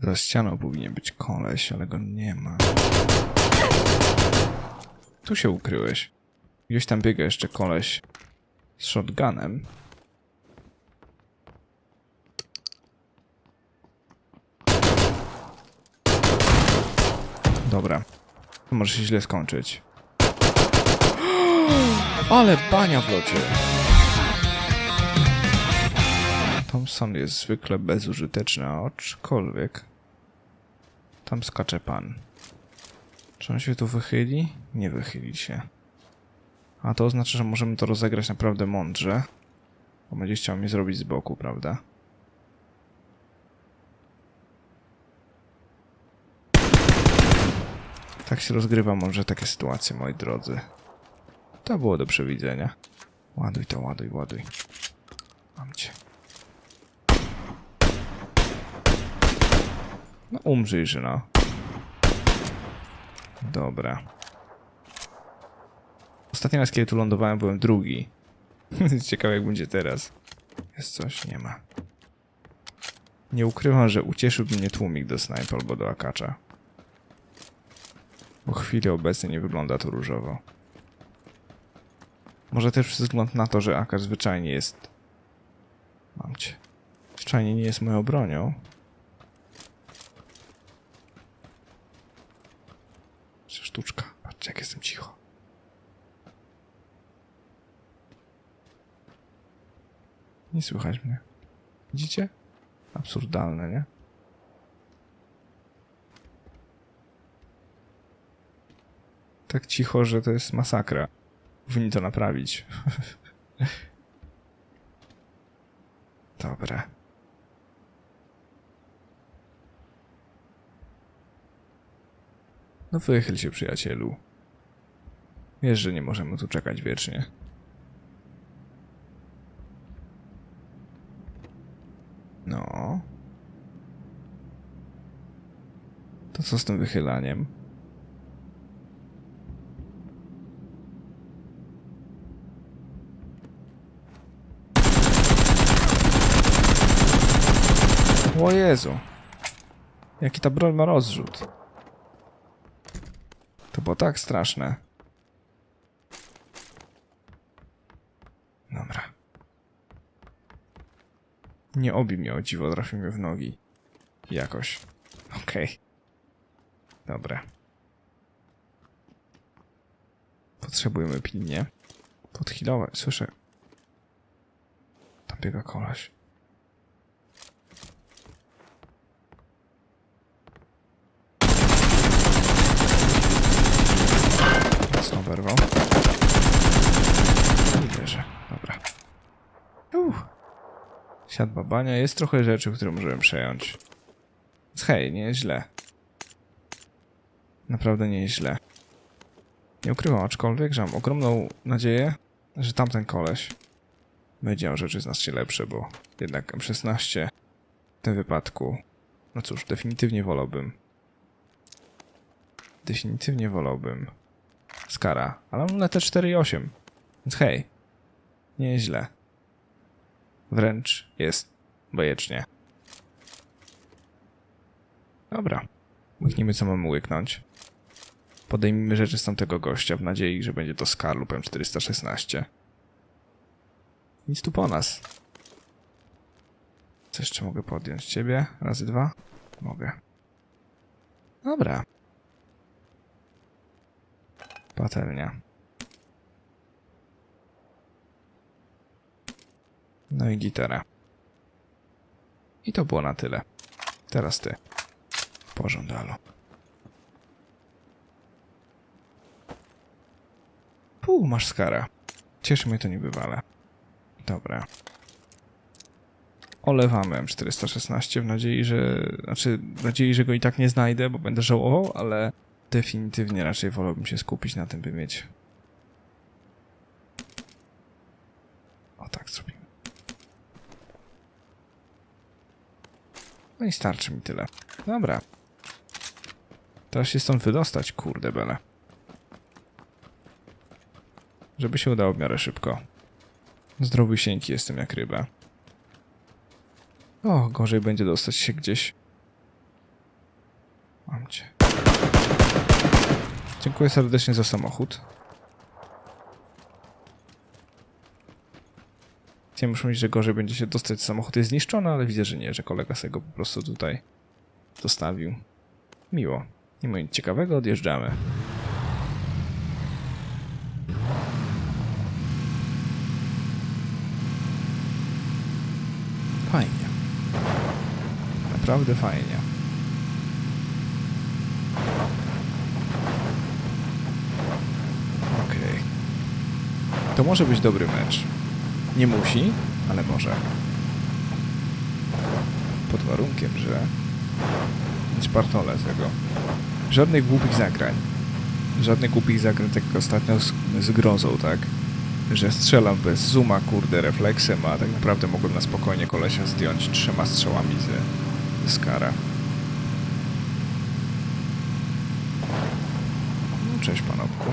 Za ścianą powinien być koleś, ale go nie ma. Tu się ukryłeś. Gdzieś tam biega jeszcze koleś z shotgunem. Dobra. To może się źle skończyć. Ale bania w locie. Thompson jest zwykle bezużyteczny, aczkolwiek tam skacze pan. Czy on się tu wychyli? Nie wychyli się. A to oznacza, że możemy to rozegrać naprawdę mądrze. Bo będzie chciał mnie zrobić z boku, prawda? Tak się rozgrywa może takie sytuacje, moi drodzy. To było do przewidzenia. Ładuj to, ładuj, ładuj. Mam cię. No umrzyjże, no. Dobra. Ostatni raz, kiedy tu lądowałem, byłem drugi. Ciekawe, jak będzie teraz. Jest coś? Nie ma. Nie ukrywam, że ucieszyłby mnie tłumik do snajpa albo do akacza. Po chwili obecnej nie wygląda to różowo. Może też ze względu na to, że akacz zwyczajnie jest... Mam cię. Zwyczajnie nie jest moją bronią. Sztuczka. Patrzcie, jak jestem cicho. Nie słychać mnie. Widzicie? Absurdalne, nie? Tak cicho, że to jest masakra. Powinni to naprawić. Dobra. No wychyl się, przyjacielu. Wiesz, że nie możemy tu czekać wiecznie. No. To co z tym wychylaniem? O Jezu. Jaki ta broń ma rozrzut. To było tak straszne. Dobra. Nie obi mnie o dziwo, trafił mnie w nogi. Jakoś. Okej. Dobra. Potrzebujemy pilnie. Podhilować. Słyszę. Tam biega koleś. Oberwał. Nie wierzę. Dobra. Uff. Siad babania. Jest trochę rzeczy, które możemy przejąć. Hej, nie jest źle. Naprawdę nie jest źle. Nie ukrywam aczkolwiek, że mam ogromną nadzieję, że tamten koleś będzie miał rzeczy znacznie lepsze, bo jednak M16 w tym wypadku, no cóż, definitywnie wolałbym. Definitywnie wolałbym Skara, ale mam na te 4,8. Więc hej, nie jest źle. Wręcz jest bajecznie. Dobra, łyknijmy co mamy łyknąć. Podejmijmy rzeczy z tamtego gościa w nadziei, że będzie to Scar lub M416. Nic tu po nas. Co jeszcze mogę podjąć? Ciebie? Razy dwa? Mogę. Dobra. Patelnia. No i gitara. I to było na tyle. Teraz ty. Pożądalu. Pół masz skara. Cieszy mnie to niebywale. Dobra. Olewamy M416 w nadziei, że... Znaczy, w nadziei, że go i tak nie znajdę, bo będę żałował, ale definitywnie raczej wolałbym się skupić na tym, by mieć... O tak zrobimy. No i starczy mi tyle. Dobra. Teraz się stąd wydostać, kurde bele. Żeby się udało w miarę szybko. Zdrowysieńki jestem jak ryba. O, gorzej będzie dostać się gdzieś Mam cię. Dziękuję serdecznie za samochód. Chciałem już mówić, że gorzej będzie się dostać. Samochód jest zniszczony, ale widzę, że nie, że kolega sobie go po prostu tutaj zostawił. Miło. Nie ma nic ciekawego, odjeżdżamy. Fajnie. Naprawdę fajnie. Okej. To może być dobry mecz. Nie musi, ale może. Pod warunkiem, że nie spartolę tego. Żadnych głupich zagrań. Żadnych głupich zagrań, tak jak ostatnio z, z grozą, tak? Że strzelam bez zooma, kurde, refleksem, a tak naprawdę mogłem na spokojnie kolesia zdjąć trzema strzałami ze, ze skara. No, cześć panowku.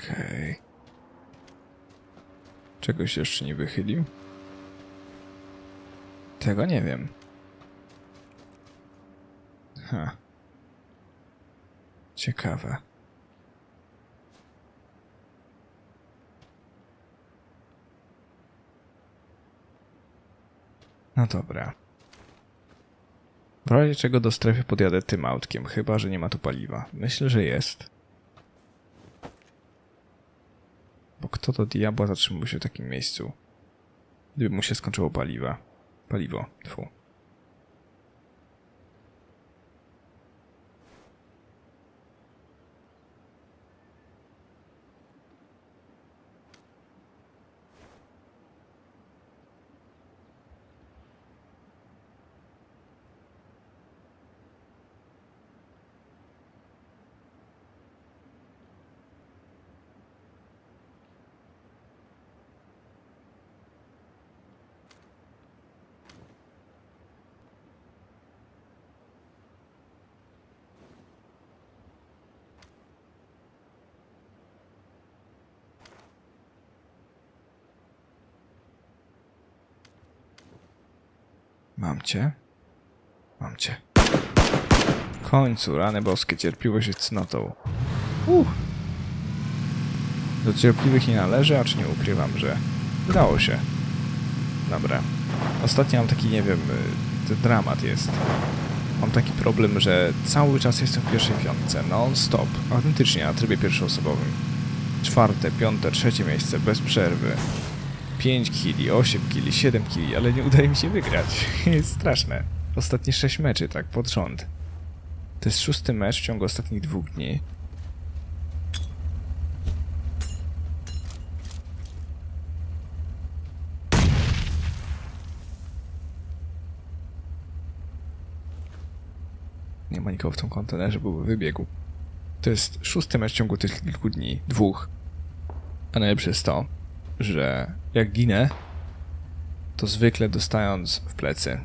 Okej. Czegoś jeszcze nie wychylił? Tego nie wiem. Ha. Ciekawe. No dobra. W razie czego do strefy podjadę tym autkiem, chyba że nie ma tu paliwa. Myślę, że jest. Bo kto do diabła zatrzymał się w takim miejscu? Gdyby mu się skończyło paliwa. Paliwo, tfu. Mam cię. Mam cię. W końcu, rany boskie, cierpliwość jest cnotą. Uh. Do cierpliwych nie należy, acz nie ukrywam, że udało się. Dobra. Ostatnio mam taki, nie wiem, y, dramat jest. Mam taki problem, że cały czas jestem w pierwszej piątce, non-stop, autentycznie na trybie pierwszoosobowym. Czwarte, piąte, trzecie miejsce, bez przerwy. 5 kili, 8 kili, 7 kili, ale nie udaje mi się wygrać. Jest straszne. Ostatnie 6 meczy, tak, pod rząd. To jest szósty mecz w ciągu ostatnich dwóch dni. Nie ma nikogo w tym kontenerze, byłby wybiegł. To jest szósty mecz w ciągu tych kilku dni, dwóch. A najlepsze jest to, że jak ginę, to zwykle dostając w plecy.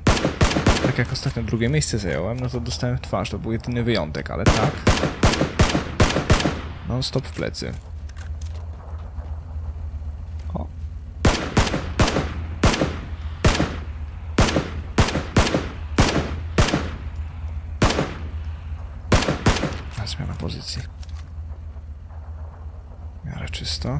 Tak jak ostatnio drugie miejsce zająłem, no to dostałem w twarz, to był jedyny wyjątek, ale tak. Non stop w plecy. O. A zmiana pozycji. W miarę czysto.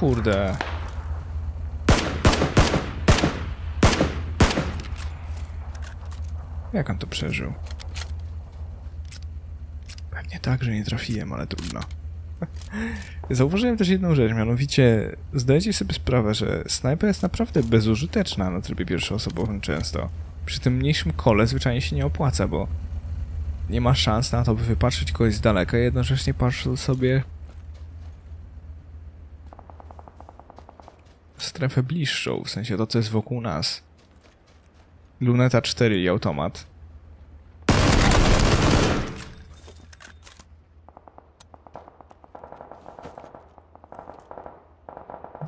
Kurde. Jak on to przeżył? Pewnie tak, że nie trafiłem, ale trudno. Zauważyłem też jedną rzecz, mianowicie zdajecie sobie sprawę, że snajpa jest naprawdę bezużyteczna na trybie pierwszoosobowym często. Przy tym mniejszym kole zwyczajnie się nie opłaca, bo nie ma szans na to, by wypatrzyć kogoś z daleka, jednocześnie patrząc sobie strefę bliższą, w sensie to, co jest wokół nas. Luneta 4 i automat.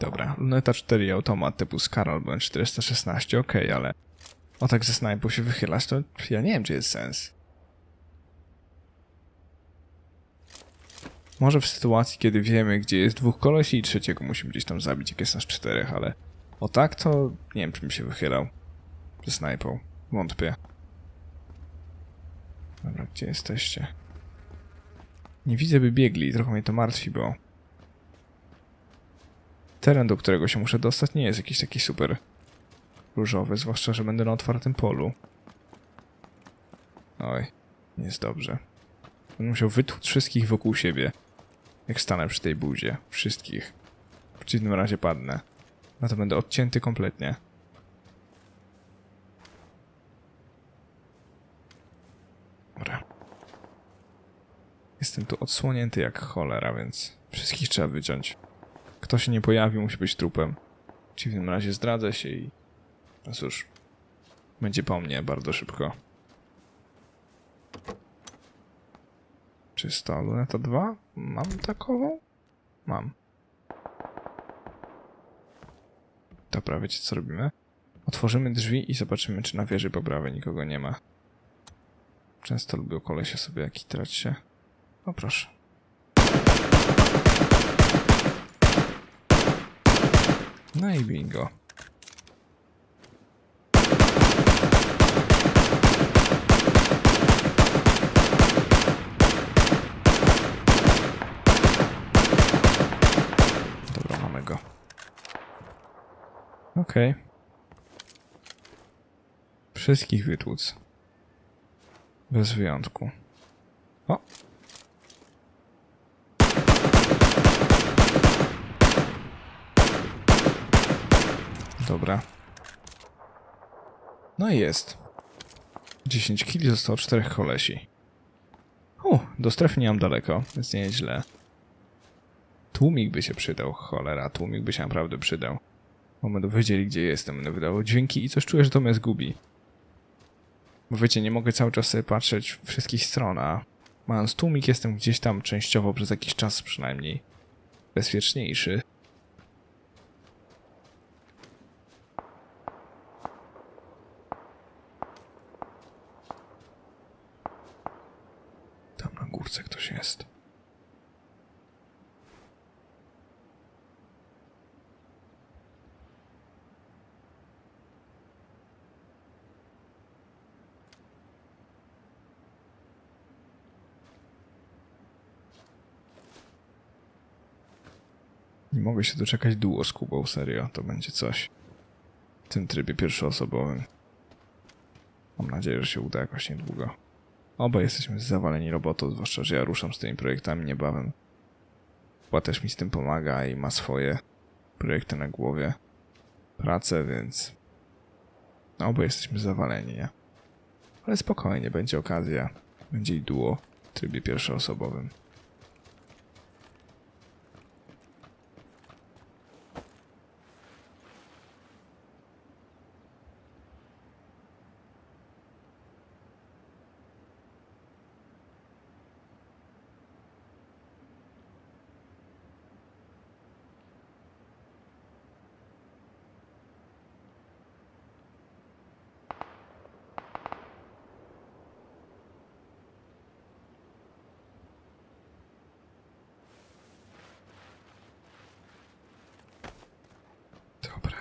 Dobra, luneta 4 i automat typu Scarol bądź 416, okej, ale o tak ze snajpą się wychylać, to ja nie wiem, czy jest sens. Może w sytuacji, kiedy wiemy, gdzie jest dwóch kolesi i trzeciego musimy gdzieś tam zabić, jak jest nas czterech, ale o tak to nie wiem, czym się wychylał. Ze snajpą. Wątpię. Dobra, gdzie jesteście? Nie widzę, by biegli, trochę mnie to martwi, bo teren, do którego się muszę dostać, nie jest jakiś taki super różowy, zwłaszcza, że będę na otwartym polu. Oj, nie jest dobrze. Będę musiał wytłuc wszystkich wokół siebie, jak stanę przy tej buzie. Wszystkich. W przeciwnym razie padnę. No to będę odcięty kompletnie. Dobra. Jestem tu odsłonięty jak cholera, więc wszystkich trzeba wyciąć. Kto się nie pojawi, musi być trupem. W przeciwnym razie zdradzę się i... No cóż, będzie po mnie bardzo szybko. Czysto. Luneta 2? Mam takową? Mam. Dobra, wiecie co robimy? Otworzymy drzwi i zobaczymy, czy na wieży po prawej nikogo nie ma. Często lubię kolesie sobie kitrać się. O proszę. No i bingo. Dobra, mamy go. Okej. Wszystkich wytłuc. Bez wyjątku. O! Dobra. No i jest. 10 kili zostało 4 kolesi. U, do strefy nie mam daleko, więc nie jest źle. Tłumik by się przydał, cholera, tłumik by się naprawdę przydał. Będą wiedzieli, gdzie jestem, będę wydawał dźwięki i coś czuję, że to mnie zgubi. Bo wiecie, nie mogę cały czas sobie patrzeć wszystkich stron, a mając tłumik jestem gdzieś tam częściowo przez jakiś czas przynajmniej bezpieczniejszy. Tam na górce ktoś jest. Nie mogę się doczekać duo z Kubą, serio, to będzie coś. W tym trybie pierwszoosobowym. Mam nadzieję, że się uda jakoś niedługo. Obaj jesteśmy zawaleni robotą, zwłaszcza, że ja ruszam z tymi projektami niebawem. Kuba też mi z tym pomaga i ma swoje projekty na głowie. Pracę, więc... Obaj jesteśmy zawaleni, nie? Ale spokojnie, będzie okazja. Będzie i duo w trybie pierwszoosobowym. Dobra.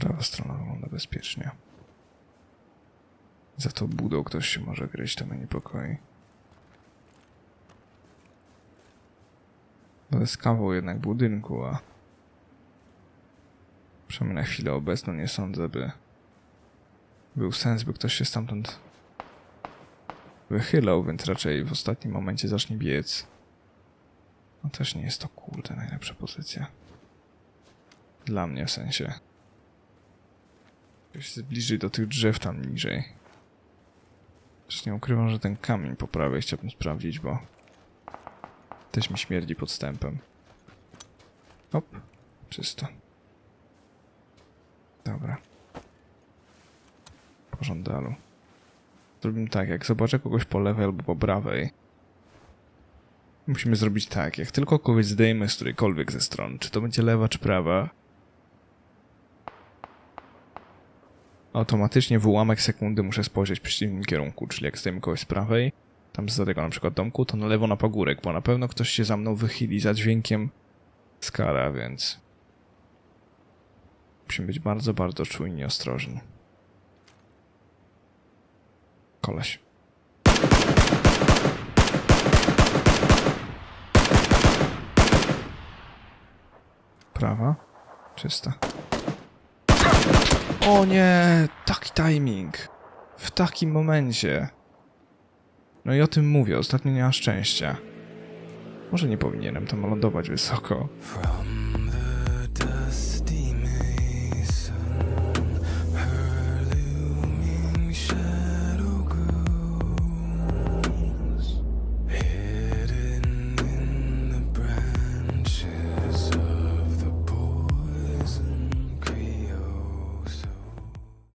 Prawa strona wygląda bezpiecznie. Za to budą ktoś się może gryźć, to mnie niepokoi. To jest kawał jednak budynku, a Przynajmniej na chwilę obecną nie sądzę, by był sens, by ktoś się stamtąd wychylał, więc raczej w ostatnim momencie zacznie biec. No też nie jest to kurde najlepsza pozycja. Dla mnie w sensie. Jakoś zbliżyć do tych drzew tam niżej. Też nie ukrywam, że ten kamień po prawej chciałbym sprawdzić, bo też mi śmierdzi podstępem. Hop, czysto. Dobra. Po żądalu. Zrobimy tak, jak zobaczę kogoś po lewej albo po prawej. Musimy zrobić tak, jak tylko kogoś zdejmę z którejkolwiek ze stron, czy to będzie lewa czy prawa, automatycznie w ułamek sekundy muszę spojrzeć w przeciwnym kierunku, czyli jak zdejmę kogoś z prawej, tam z tego na przykład domku, to na lewo na pagórek, bo na pewno ktoś się za mną wychyli za dźwiękiem skara, więc musimy być bardzo, bardzo czujni i ostrożni. Koleś. Prawa. Czysta. O nie! Taki timing. W takim momencie. No i o tym mówię, ostatnio nie ma szczęścia. Może nie powinienem tam lądować wysoko.